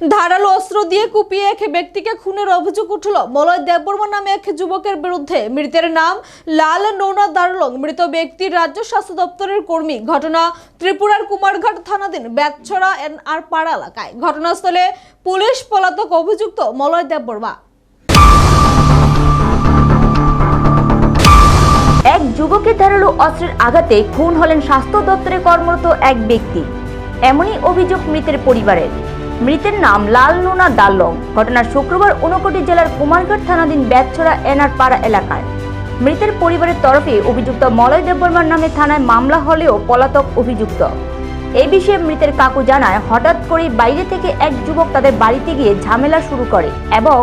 ধারালো অস্ত্র দিয়ে কুপিয়ে এক ব্যক্তিকে খুনের অভিযোগ উঠল। মলয় দেববর্মা নামে এক যুবকের বিরুদ্ধে মৃতের নাম লাল নৌনা দারলং। মৃত ব্যক্তির রাজ্য স্বাস্থ্য দপ্তরের কর্মী। ঘটনা ত্রিপুরার কুমারঘাট থানাধীন এন আর পাড়া এলাকায়। ঘটনাস্থলে পুলিশ পলাতক অভিযুক্ত মলয় দেববর্মা। এক যুবকের ধারালো অস্ত্রের আঘাতে খুন হলেন স্বাস্থ্য দপ্তরে কর্মরত এক ব্যক্তি। এমনই অভিযোগ মৃতের পরিবারের। মৃতের নাম লাল নোনা দাল্লং। ঘটনা শুক্রবার ঊনকোটি জেলার কুমারঘাট থানাধীন ব্যাগছড়া এনআর পাড়া এলাকায়। মৃতের পরিবারের তরফে অভিযুক্ত মলয় দেববর্মার নামে থানায় মামলা হলেও পলাতক অভিযুক্ত। এ বিষয়ে মৃতের কাকু জানায়, হঠাৎ করেই বাইরে থেকে এক যুবক তাদের বাড়িতে গিয়ে ঝামেলা শুরু করে এবং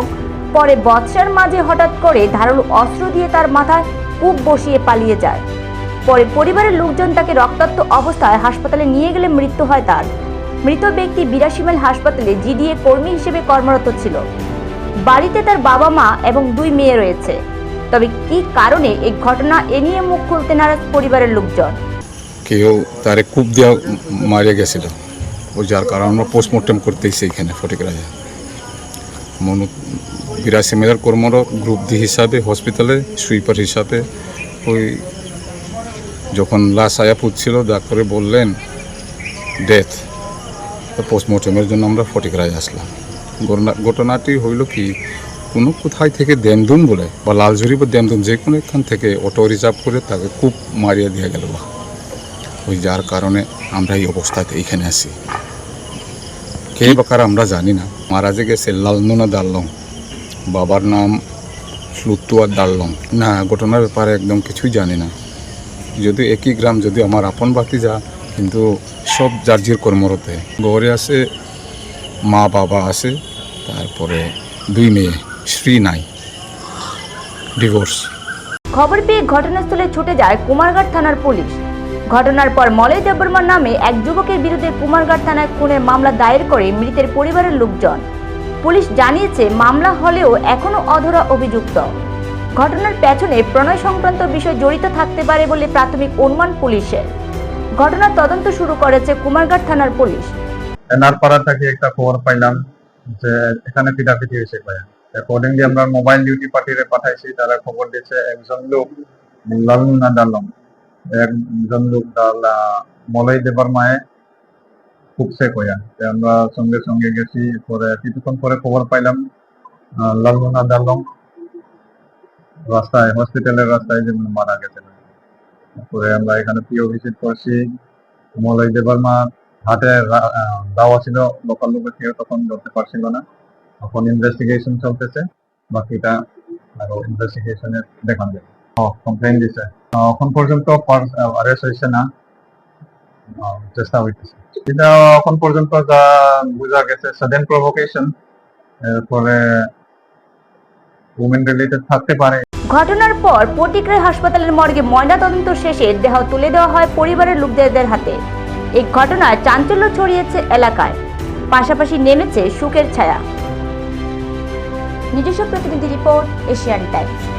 পরে বৎসার মাঝে হঠাৎ করে ধারালো অস্ত্র দিয়ে তার মাথায় কূপ বসিয়ে পালিয়ে যায়। পরে পরিবারের লোকজন তাকে রক্তাক্ত অবস্থায় হাসপাতালে নিয়ে গেলে মৃত্যু হয় তার। মৃত ব্যক্তি বিরাশি মাইল হাসপাতালে জিডিএ কর্মী হিসেবে কর্মরত ছিল। বাড়িতে তার বাবা মা এবং দুই মেয়ে রয়েছে। তবে কি কারণে এই ঘটনা এ নিয়ে মুখ খুলতে নারাজ পরিবারের লোকজন? কেউ তারে কূপ দেওয়া মারিয়া গেছিল। ও যার কারণে আমরা পোস্টমর্টম করতেইছি এখানে ফটিকরাজে। মনু বিরাশি মেলার কর্মরত গ্রুপ ডি হিসাবে হসপিটালে সুইপার হিসাবে, ওই যখন লাশ আয়া পুচ্ছিল ডাক্তারে বললেন ডেথ পোস্টমর্টমের জন্য আমরা ফটিকরাজ আসলাম। ঘটনা- ঘটনাটি হইল কি, কোনো কোথায় থেকে দেমদুম বলে, বা লালঝুরি বা দেমদুম যে কোনো এখান থেকে অটো রিজার্ভ করে তাকে খুব মারিয়া দিয়ে গেল ওই যার কারণে আমরা এই অবস্থাতে এইখানে আছি। কে বা কারা আমরা জানি না। মারা যে গেছে লালনোনা দাল্লং বাবার নাম ফ্লুতুয়া দাল্লং না, ঘটনার ব্যাপারে একদম কিছুই জানি না। যদি একই গ্রাম, যদি আমার আপন বাতি যা কিন্তু সব যার জির কর্মরতে আছে, মা বাবা আছে, তারপরে দুই মেয়ে শ্রী নাই। ডিভোর্স। খবর পেয়ে ঘটনাস্থলে ছুটে যায় কুমারঘাট থানার পুলিশ। ঘটনার পর মলয় দেববর্মার নামে এক যুবকের বিরুদ্ধে কুমারঘাট থানায় খুনের মামলা দায়ের করে মৃতের পরিবারের লোকজন। পুলিশ জানিয়েছে, মামলা হলেও এখনও অধরা অভিযুক্ত। ঘটনার পেছনে প্রণয় সংক্রান্ত বিষয় জড়িত থাকতে পারে বলে প্রাথমিক অনুমান পুলিশের। ঘটনার তদন্ত শুরু করেছে কুমারঘাট থানার পুলিশ। থেকে একটা খবর পাইলাম যে এখানে পিটাপিটি হয়েছে কয়া অ্যাকর্ডিংলি আমরা মোবাইল ডিউটি পাঠাইছি, তারা খবর দিয়েছে একজন লোক ডালম, একজন লোক মলয় দেবার মায়ে খুবসে কয়া। আমরা সঙ্গে সঙ্গে গেছি, পরে কিছুক্ষণ পরে খবর পাইলাম লালুনা ডালম রাস্তায় হসপিটালের রাস্তায় যে মারা গেছে তারপরে আমরা এখানে পিও ভিজিট করছি। মলয় দেবার মা হাতে রা- আহ, দাওয়া ছিল লোকাল লোকের কেউ তখন ধরতে পারছিল না। এখন ইনভেস্টিগেশন চলতেছে। বাকিটা আরও ইনভেস্টিগেশনে দেখান যাবে। কমপ্লেন দিছে। এখন পর্যন্ত অ্যারেস্ট হয়েছে না। চেষ্টা হইতেছে। এটা এখন পর্যন্ত যা বোঝা গেছে সাডেন প্রভোকেশন এরপরে উমেন রিলেটেড থাকতে পারে। ঘটনার পর পটিকরাই হাসপাতালের মর্গে ময়না তদন্ত শেষে দেহ তুলে দেওয়া হয় পরিবারের লোকদের হাতে। এই ঘটনায় চাঞ্চল্য ছড়িয়েছে এলাকায়। পাশাপাশি নেমেছে সুখের ছায়া। নিজস্ব প্রতিনিধি রিপোর্ট, এশিয়ান টাইমস।